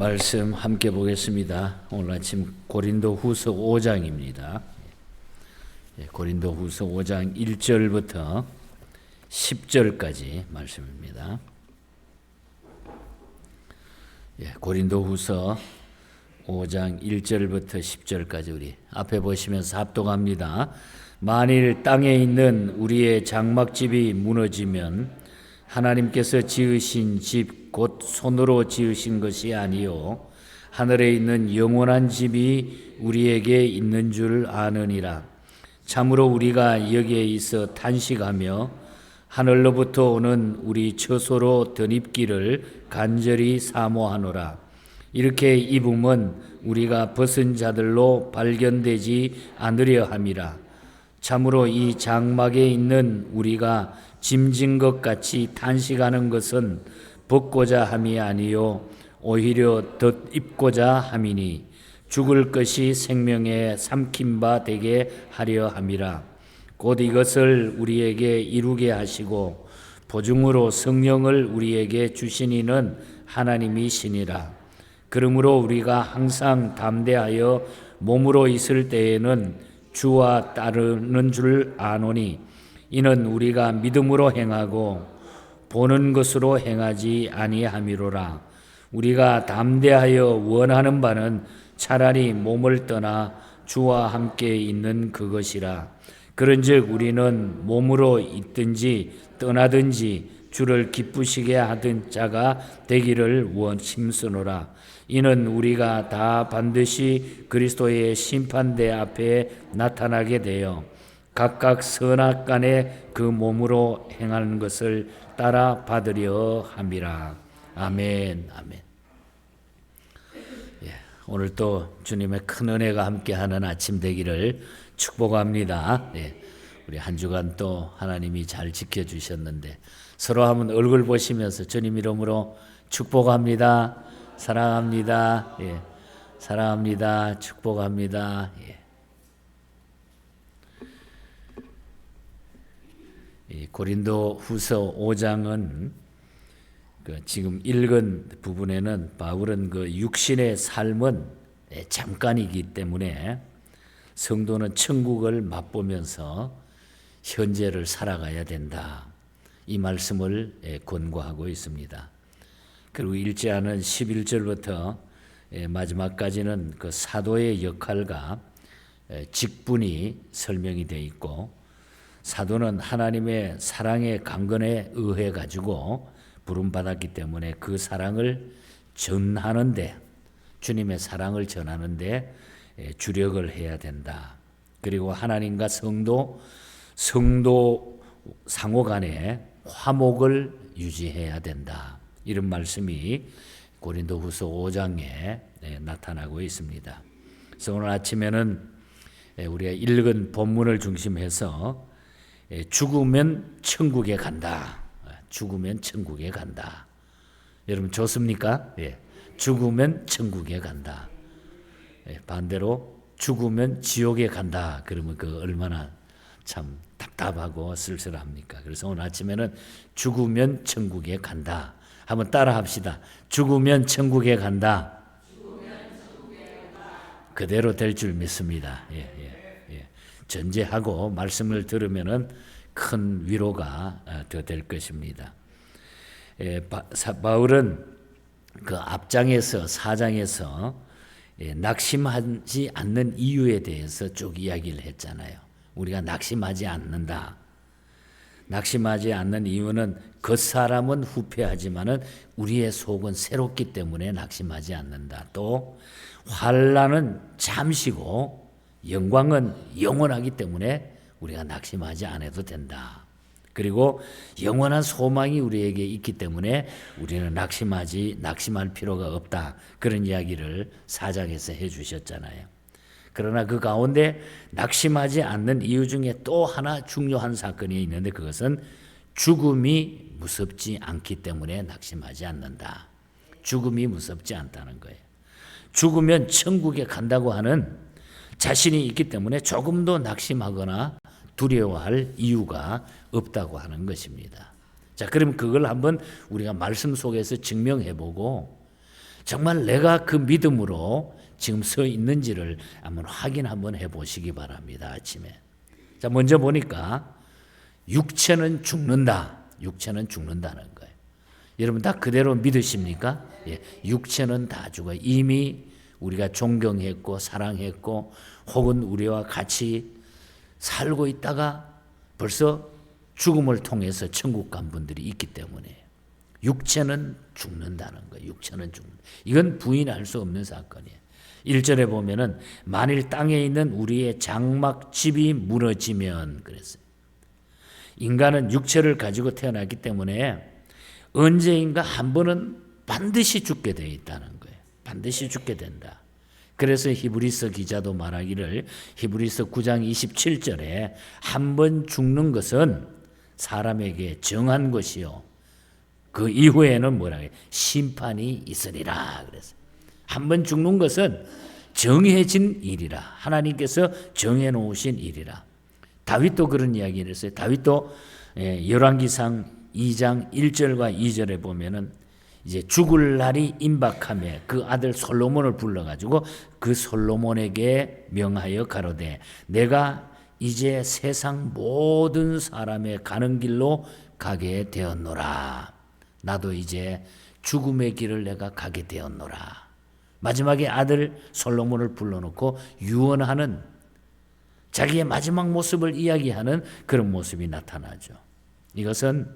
말씀 함께 보겠습니다. 오늘 아침 고린도 후서 5장입니다. 예, 고린도 후서 5장 1절부터 10절까지 말씀입니다. 예, 고린도 후서 5장 1절부터 10절까지 우리 앞에 보시면서 합독합니다. 만일 땅에 있는 우리의 장막집이 무너지면 하나님께서 지으신 집 곧 손으로 지으신 것이 아니요. 하늘에 있는 영원한 집이 우리에게 있는 줄 아느니라. 참으로 우리가 여기에 있어 탄식하며 하늘로부터 오는 우리 처소로 덧입기를 간절히 사모하노라. 이렇게 입음은 우리가 벗은 자들로 발견되지 않으려 함이라. 참으로 이 장막에 있는 우리가 짐진 것 같이 탄식하는 것은 벗고자 함이 아니요 오히려 덧입고자 함이니 죽을 것이 생명에 삼킨 바 되게 하려 함이라. 곧 이것을 우리에게 이루게 하시고 보증으로 성령을 우리에게 주시니는 하나님이시니라. 그러므로 우리가 항상 담대하여 몸으로 있을 때에는 주와 따르는 줄 아노니 이는 우리가 믿음으로 행하고 보는 것으로 행하지 아니함이로라. 우리가 담대하여 원하는 바는 차라리 몸을 떠나 주와 함께 있는 그것이라. 그런즉 우리는 몸으로 있든지 떠나든지 주를 기쁘시게 하던 자가 되기를 원심쓰노라. 이는 우리가 다 반드시 그리스도의 심판대 앞에 나타나게 되어 각각 선악 간에 그 몸으로 행하는 것을 따라 받으려 함이라. 아멘, 아멘. 예, 오늘 또 주님의 큰 은혜가 함께하는 아침 되기를 축복합니다. 예, 우리 한 주간 또 하나님이 잘 지켜주셨는데 서로 한번 얼굴 보시면서 주님 이름으로 축복합니다. 사랑합니다. 예, 사랑합니다. 축복합니다. 예. 고린도 후서 5장은 그 지금 읽은 부분에는 바울은 그 육신의 삶은 잠깐이기 때문에 성도는 천국을 맛보면서 현재를 살아가야 된다. 이 말씀을 권고하고 있습니다. 그리고 일제하는 11절부터 마지막까지는 그 사도의 역할과 직분이 설명이 되어 있고 사도는 하나님의 사랑의 강건에 의해 가지고 부름 받았기 때문에 그 사랑을 전하는데 주님의 사랑을 전하는데 주력을 해야 된다. 그리고 하나님과 성도 성도 상호 간에 화목을 유지해야 된다. 이런 말씀이 고린도후서 5장에 나타나고 있습니다. 그래서 오늘 아침에는 우리가 읽은 본문을 중심해서 예, 죽으면 천국에 간다. 죽으면 천국에 간다. 여러분 좋습니까? 예. 죽으면 천국에 간다. 예, 반대로 죽으면 지옥에 간다. 그러면 그 얼마나 참 답답하고 쓸쓸합니까? 그래서 오늘 아침에는 죽으면 천국에 간다. 한번 따라 합시다. 죽으면 천국에 간다. 그대로 될 줄 믿습니다. 예, 예. 전제하고 말씀을 들으면은 큰 위로가 어, 더될 것입니다. 예, 바울은 그 앞장에서 사장에서 예, 낙심하지 않는 이유에 대해서 쭉 이야기를 했잖아요. 우리가 낙심하지 않는다. 낙심하지 않는 이유는 겉사람은 후패하지만은 우리의 속은 새롭기 때문에 낙심하지 않는다. 또 환란은 잠시고 영광은 영원하기 때문에 우리가 낙심하지 않아도 된다. 그리고 영원한 소망이 우리에게 있기 때문에 우리는 낙심하지 낙심할 필요가 없다. 그런 이야기를 사장에서 해 주셨잖아요. 그러나 그 가운데 낙심하지 않는 이유 중에 또 하나 중요한 사건이 있는데 그것은 죽음이 무섭지 않기 때문에 낙심하지 않는다. 죽음이 무섭지 않다는 거예요. 죽으면 천국에 간다고 하는 자신이 있기 때문에 조금도 낙심하거나 두려워할 이유가 없다고 하는 것입니다. 자, 그럼 그걸 한번 우리가 말씀 속에서 증명해 보고 정말 내가 그 믿음으로 지금 서 있는지를 한번 확인 한번 해 보시기 바랍니다. 아침에. 자, 먼저 보니까 육체는 죽는다. 육체는 죽는다는 거예요. 여러분 다 그대로 믿으십니까? 예, 육체는 다 죽어. 이미 우리가 존경했고 사랑했고 혹은 우리와 같이 살고 있다가 벌써 죽음을 통해서 천국 간 분들이 있기 때문에 육체는 죽는다는 거예요. 육체는 죽는. 이건 부인할 수 없는 사건이에요. 1절에 보면은 만일 땅에 있는 우리의 장막 집이 무너지면 그랬어요. 인간은 육체를 가지고 태어났기 때문에 언제인가 한 번은 반드시 죽게 되어 있다는 거예요. 반드시 죽게 된다. 그래서 히브리서 기자도 말하기를 히브리서 9장 27절에 한 번 죽는 것은 사람에게 정한 것이요. 그 이후에는 뭐라 해? 심판이 있으리라 그래서 한 번 죽는 것은 정해진 일이라 하나님께서 정해 놓으신 일이라. 다윗도 그런 이야기를 했어요. 다윗도 예, 열왕기상 2장 1절과 2절에 보면은 이제 죽을 날이 임박함에 그 아들 솔로몬을 불러가지고 그 솔로몬에게 명하여 가로되 내가 이제 세상 모든 사람의 가는 길로 가게 되었노라. 나도 이제 죽음의 길을 내가 가게 되었노라. 마지막에 아들 솔로몬을 불러놓고 유언하는 자기의 마지막 모습을 이야기하는 그런 모습이 나타나죠. 이것은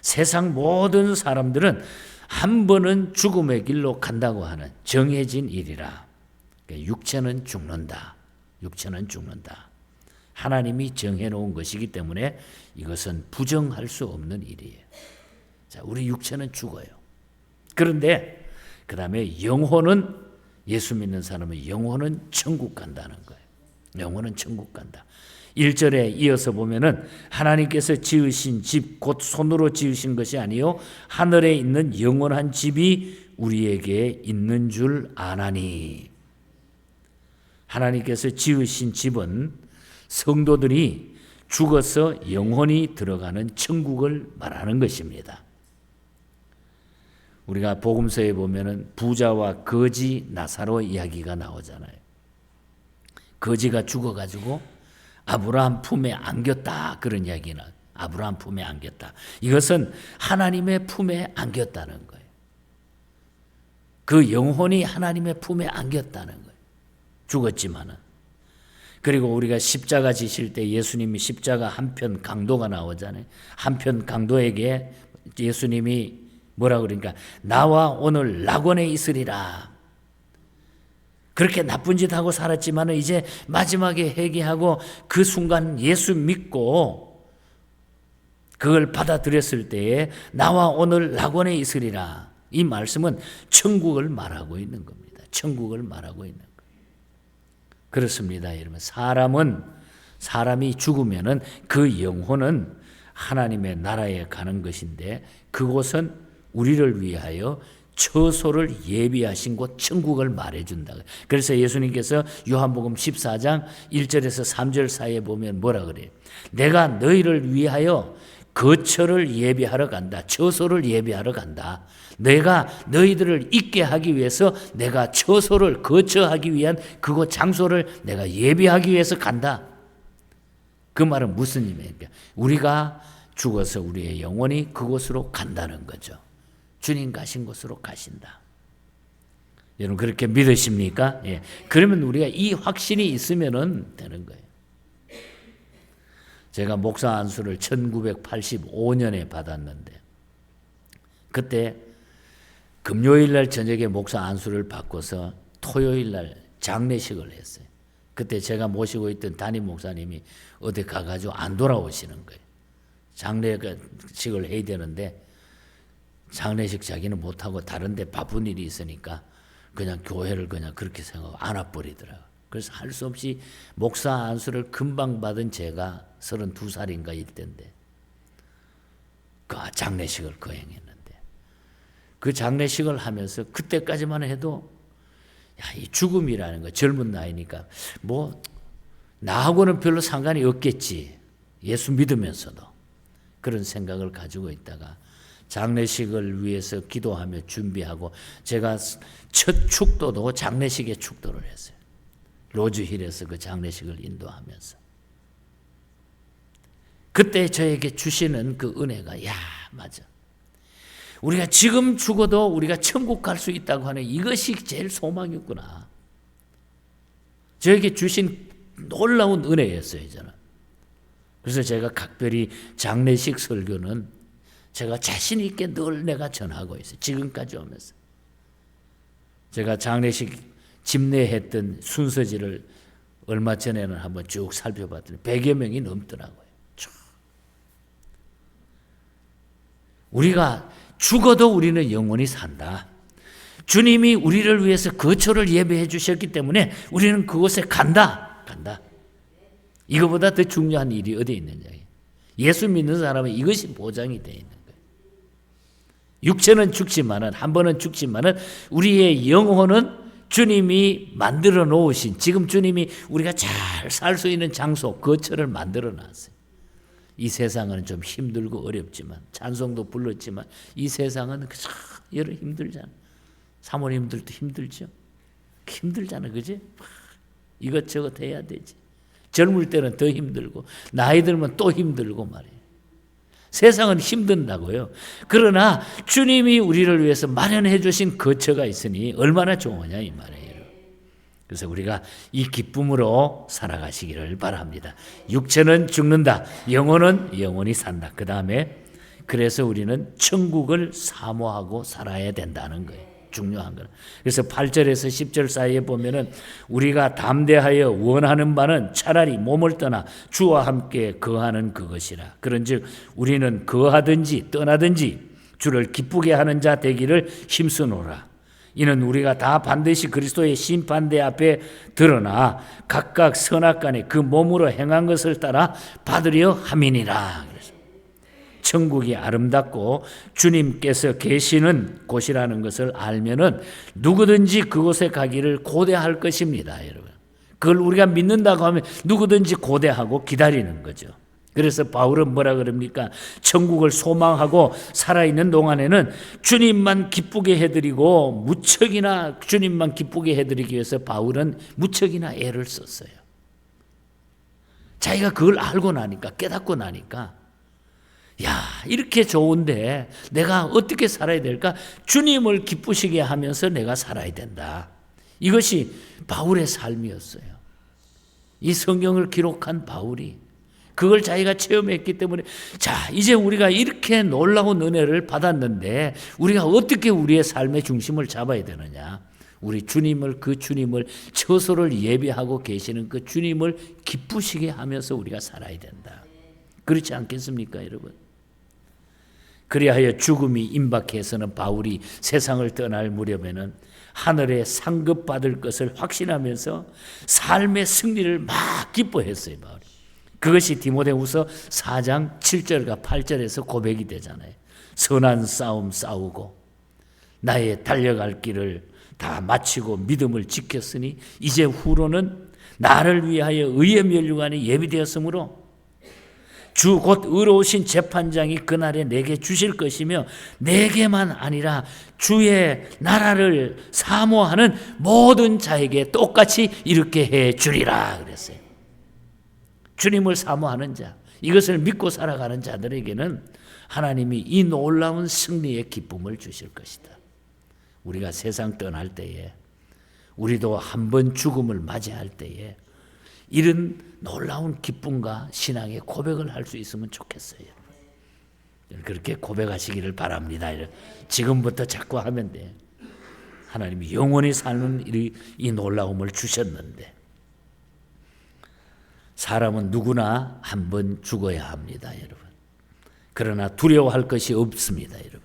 세상 모든 사람들은 한 번은 죽음의 길로 간다고 하는 정해진 일이라. 그러니까 육체는 죽는다. 육체는 죽는다. 하나님이 정해놓은 것이기 때문에 이것은 부정할 수 없는 일이에요. 자, 우리 육체는 죽어요. 그런데 그 다음에 영혼은 예수 믿는 사람은 영혼은 천국 간다는 거예요. 영혼은 천국 간다. 1절에 이어서 보면은 하나님께서 지으신 집 곧 손으로 지으신 것이 아니요 하늘에 있는 영원한 집이 우리에게 있는 줄 아나니 하나님께서 지으신 집은 성도들이 죽어서 영혼이 들어가는 천국을 말하는 것입니다. 우리가 복음서에 보면은 부자와 거지 나사로 이야기가 나오잖아요. 거지가 죽어가지고 아브라함 품에 안겼다 그런 이야기는 아브라함 품에 안겼다. 이것은 하나님의 품에 안겼다는 거예요. 그 영혼이 하나님의 품에 안겼다는 거예요. 죽었지만은 그리고 우리가 십자가 지실 때 예수님이 십자가 한편 강도가 나오잖아요. 한편 강도에게 예수님이 뭐라 그러니까 나와 오늘 낙원에 있으리라. 그렇게 나쁜 짓 하고 살았지만은 이제 마지막에 회개하고 그 순간 예수 믿고 그걸 받아들였을 때에 나와 오늘 낙원에 있으리라. 이 말씀은 천국을 말하고 있는 겁니다. 천국을 말하고 있는 거예요. 그렇습니다, 여러분. 사람은 사람이 죽으면은 그 영혼은 하나님의 나라에 가는 것인데 그곳은 우리를 위하여 처소를 예비하신 곳 천국을 말해준다. 그래서 예수님께서 요한복음 14장 1절에서 3절 사이에 보면 뭐라 그래요? 내가 너희를 위하여 거처를 예비하러 간다. 처소를 예비하러 간다. 내가 너희들을 있게 하기 위해서 내가 처소를 거처하기 위한 그곳 장소를 내가 예비하기 위해서 간다. 그 말은 무슨 의미입니까? 우리가 죽어서 우리의 영혼이 그곳으로 간다는 거죠. 주님 가신 곳으로 가신다. 여러분 그렇게 믿으십니까? 예. 그러면 우리가 이 확신이 있으면은 되는 거예요. 제가 목사 안수를 1985년에 받았는데 그때 금요일 날 저녁에 목사 안수를 받고서 토요일 날 장례식을 했어요. 그때 제가 모시고 있던 담임 목사님이 어디 가가지고 안 돌아오시는 거예요. 장례식을 해야 되는데 장례식 자기는 못하고 다른 데 바쁜 일이 있으니까 그냥 교회를 그냥 그렇게 생각하고 안 와버리더라고. 그래서 할 수 없이 목사 안수를 금방 받은 제가 32살인가 이때인데 그 장례식을 거행했는데 그 장례식을 하면서 그때까지만 해도 야, 이 죽음이라는 거 젊은 나이니까 뭐 나하고는 별로 상관이 없겠지. 예수 믿으면서도 그런 생각을 가지고 있다가 장례식을 위해서 기도하며 준비하고 제가 첫 축도도 장례식에 축도를 했어요. 로즈힐에서 그 장례식을 인도하면서 그때 저에게 주시는 그 은혜가 야 맞아. 우리가 지금 죽어도 우리가 천국 갈 수 있다고 하는 이것이 제일 소망이었구나. 저에게 주신 놀라운 은혜였어요, 저는. 그래서 제가 각별히 장례식 설교는 제가 자신 있게 늘 내가 전하고 있어요. 지금까지 오면서. 제가 장례식 집례했던 순서지를 얼마 전에는 한번 쭉 살펴봤더니 100여 명이 넘더라고요. 참. 우리가 죽어도 우리는 영원히 산다. 주님이 우리를 위해서 거처를 예배해 주셨기 때문에 우리는 그곳에 간다. 간다. 이거보다 더 중요한 일이 어디 있느냐. 예수 믿는 사람은 이것이 보장이 되어 있는. 육체는 죽지만은 한 번은 죽지만은 우리의 영혼은 주님이 만들어 놓으신 지금 주님이 우리가 잘 살 수 있는 장소 거처를 만들어 놨어요. 이 세상은 좀 힘들고 어렵지만 찬송도 불렀지만 이 세상은 참 여러 힘들잖아. 사모님들도 힘들죠. 힘들잖아, 그지? 이것저것 해야 되지. 젊을 때는 더 힘들고 나이 들면 또 힘들고 말이에요. 세상은 힘든다고요. 그러나 주님이 우리를 위해서 마련해 주신 거처가 있으니 얼마나 좋으냐 이 말이에요. 그래서 우리가 이 기쁨으로 살아가시기를 바랍니다. 육체는 죽는다. 영혼은 영원히 산다. 그 다음에 그래서 우리는 천국을 사모하고 살아야 된다는 거예요. 중요한 거는. 그래서 8절에서 10절 사이에 보면은 우리가 담대하여 원하는 바는 차라리 몸을 떠나 주와 함께 거하는 그것이라. 그런즉 우리는 거하든지 떠나든지 주를 기쁘게 하는 자 되기를 힘쓰노라. 이는 우리가 다 반드시 그리스도의 심판대 앞에 드러나 각각 선악간에 그 몸으로 행한 것을 따라 받으려 함이니라. 천국이 아름답고 주님께서 계시는 곳이라는 것을 알면은 누구든지 그곳에 가기를 고대할 것입니다, 여러분. 그걸 우리가 믿는다고 하면 누구든지 고대하고 기다리는 거죠. 그래서 바울은 뭐라 그럽니까? 천국을 소망하고 살아있는 동안에는 주님만 기쁘게 해드리고 무척이나 주님만 기쁘게 해드리기 위해서 바울은 무척이나 애를 썼어요. 자기가 그걸 알고 나니까 깨닫고 나니까 야 이렇게 좋은데 내가 어떻게 살아야 될까? 주님을 기쁘시게 하면서 내가 살아야 된다. 이것이 바울의 삶이었어요. 이 성경을 기록한 바울이 그걸 자기가 체험했기 때문에 자 이제 우리가 이렇게 놀라운 은혜를 받았는데 우리가 어떻게 우리의 삶의 중심을 잡아야 되느냐 우리 주님을 그 주님을 처소를 예배하고 계시는 그 주님을 기쁘시게 하면서 우리가 살아야 된다 그렇지 않겠습니까 여러분 그리하여 죽음이 임박해서는 바울이 세상을 떠날 무렵에는 하늘에 상급받을 것을 확신하면서 삶의 승리를 막 기뻐했어요 바울이 그것이 디모데후서 4장 7절과 8절에서 고백이 되잖아요. 선한 싸움 싸우고 나의 달려갈 길을 다 마치고 믿음을 지켰으니 이제 후로는 나를 위하여 의의 면류관이 예비되었으므로 주 곧 의로우신 재판장이 그날에 내게 주실 것이며 내게만 아니라 주의 나라를 사모하는 모든 자에게 똑같이 이렇게 해 주리라 그랬어요. 주님을 사모하는 자, 이것을 믿고 살아가는 자들에게는 하나님이 이 놀라운 승리의 기쁨을 주실 것이다. 우리가 세상 떠날 때에 우리도 한 번 죽음을 맞이할 때에 이런 놀라운 기쁨과 신앙의 고백을 할 수 있으면 좋겠어요. 그렇게 고백하시기를 바랍니다. 지금부터 자꾸 하면 돼. 하나님이 영원히 사는 이, 이 놀라움을 주셨는데 사람은 누구나 한 번 죽어야 합니다, 여러분. 그러나 두려워할 것이 없습니다, 여러분.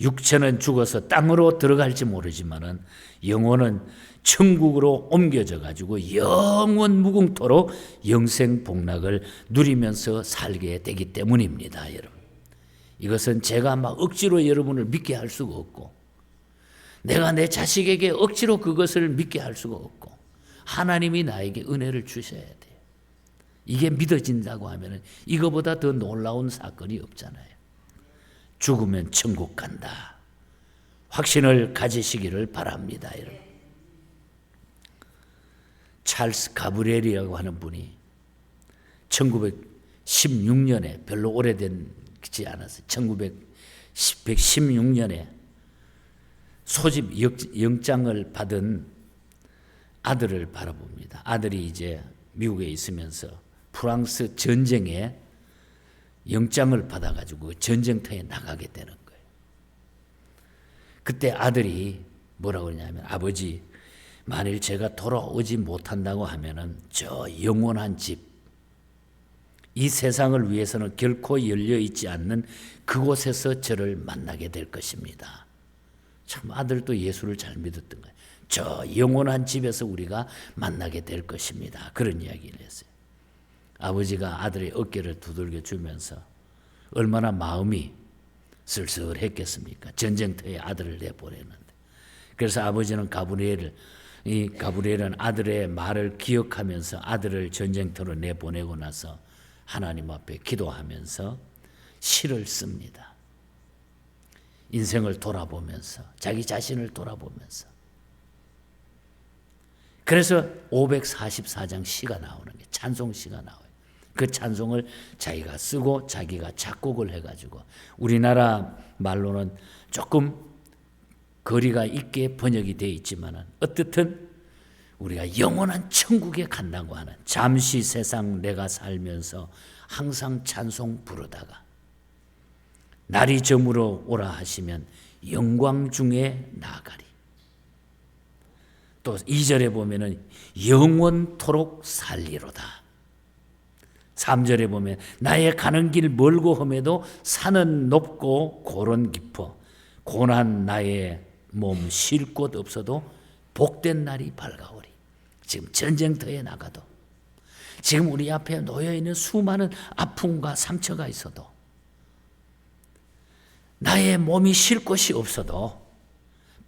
육체는 죽어서 땅으로 들어갈지 모르지만은 영혼은 천국으로 옮겨져 가지고 영원 무궁토록 영생 복락을 누리면서 살게 되기 때문입니다, 여러분. 이것은 제가 막 억지로 여러분을 믿게 할 수가 없고 내가 내 자식에게 억지로 그것을 믿게 할 수가 없고 하나님이 나에게 은혜를 주셔야 돼요. 이게 믿어진다고 하면 이거보다 더 놀라운 사건이 없잖아요. 죽으면 천국 간다. 확신을 가지시기를 바랍니다, 여러분. 찰스 가브리엘이라고 하는 분이 1916년에 별로 오래된지 않았어요. 1916년에 소집 영장을 받은 아들을 바라봅니다. 아들이 이제 미국에 있으면서 프랑스 전쟁에 영장을 받아가지고 전쟁터에 나가게 되는 거예요. 그때 아들이 뭐라고 그러냐면 아버지 만일 제가 돌아오지 못한다고 하면은 저 영원한 집, 이 세상을 위해서는 결코 열려 있지 않는 그곳에서 저를 만나게 될 것입니다. 참 아들도 예수를 잘 믿었던 거예요. 저 영원한 집에서 우리가 만나게 될 것입니다. 그런 이야기를 했어요. 아버지가 아들의 어깨를 두들겨 주면서 얼마나 마음이 쓸쓸했겠습니까? 전쟁터에 아들을 내보내는데. 그래서 아버지는 가브리엘을 이 가브리엘은 아들의 말을 기억하면서 아들을 전쟁터로 내보내고 나서 하나님 앞에 기도하면서 시를 씁니다. 인생을 돌아보면서 자기 자신을 돌아보면서 그래서 544장 시가 나오는 게 찬송 시가 나와요. 그 찬송을 자기가 쓰고 자기가 작곡을 해가지고 우리나라 말로는 조금 거리가 있게 번역이 되어 있지만은 어떻든 우리가 영원한 천국에 간다고 하는 잠시 세상 내가 살면서 항상 찬송 부르다가 날이 저물어 오라 하시면 영광 중에 나가리. 또 2절에 보면은 영원토록 살리로다. 3절에 보면 나의 가는 길 멀고 험해도 산은 높고 고론 깊어 고난 나의 몸 쉴 곳 없어도 복된 날이 밝아오리. 지금 전쟁터에 나가도 지금 우리 앞에 놓여 있는 수많은 아픔과 상처가 있어도 나의 몸이 쉴 곳이 없어도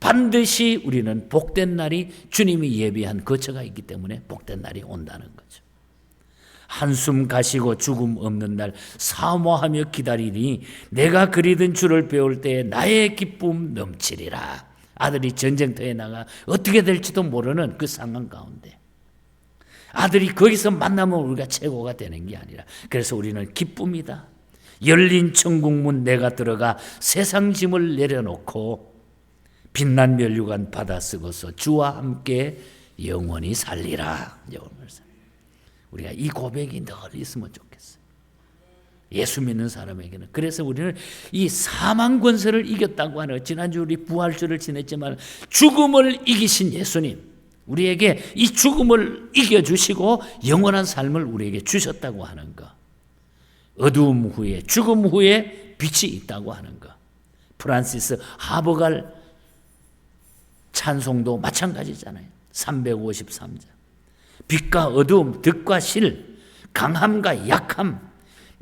반드시 우리는 복된 날이 주님이 예비한 거처가 있기 때문에 복된 날이 온다는 거죠. 한숨 가시고 죽음 없는 날 사모하며 기다리니 내가 그리던 주를 배울 때 나의 기쁨 넘치리라. 아들이 전쟁터에 나가 어떻게 될지도 모르는 그 상황 가운데 아들이 거기서 만나면 우리가 최고가 되는 게 아니라 그래서 우리는 기쁨이다. 열린 천국문 내가 들어가 세상 짐을 내려놓고 빛난 면류관 받아 쓰고서 주와 함께 영원히 살리라. 영원히 살리라. 우리가 이 고백이 늘 있으면 좋겠어요. 예수 믿는 사람에게는 그래서 우리는 이 사망 권세를 이겼다고 하는 지난주 우리 부활주를 지냈지만 죽음을 이기신 예수님 우리에게 이 죽음을 이겨 주시고 영원한 삶을 우리에게 주셨다고 하는 것. 어두움 후에 죽음 후에 빛이 있다고 하는 것. 프란시스 하버갈 찬송도 마찬가지잖아요. 353장. 빛과 어두움, 득과 실, 강함과 약함,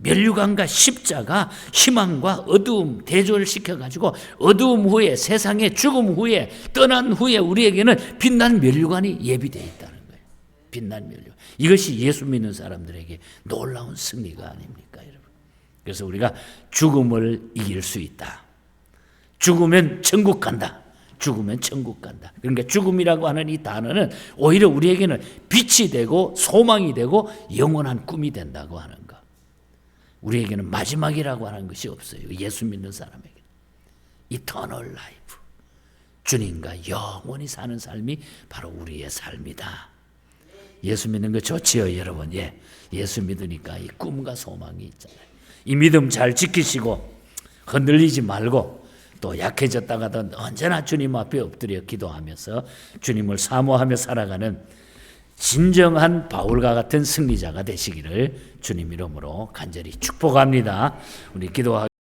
멸류관과 십자가, 희망과 어두움 대조를 시켜가지고 어두움 후에 세상의 죽음 후에 떠난 후에 우리에게는 빛난 멸류관이 예비되어 있다는 거예요. 빛난 멸류관. 이것이 예수 믿는 사람들에게 놀라운 승리가 아닙니까, 여러분? 그래서 우리가 죽음을 이길 수 있다. 죽으면 천국 간다. 죽으면 천국 간다. 그러니까 죽음이라고 하는 이 단어는 오히려 우리에게는 빛이 되고 소망이 되고 영원한 꿈이 된다고 하는 것. 우리에게는 마지막이라고 하는 것이 없어요. 예수 믿는 사람에게. 이터널 라이프. 주님과 영원히 사는 삶이 바로 우리의 삶이다. 예수 믿는 거 좋지요, 여러분. 예. 예수 믿으니까 이 꿈과 소망이 있잖아요. 이 믿음 잘 지키시고 흔들리지 말고 또 약해졌다가도 언제나 주님 앞에 엎드려 기도하면서 주님을 사모하며 살아가는 진정한 바울과 같은 승리자가 되시기를 주님 이름으로 간절히 축복합니다. 우리 기도하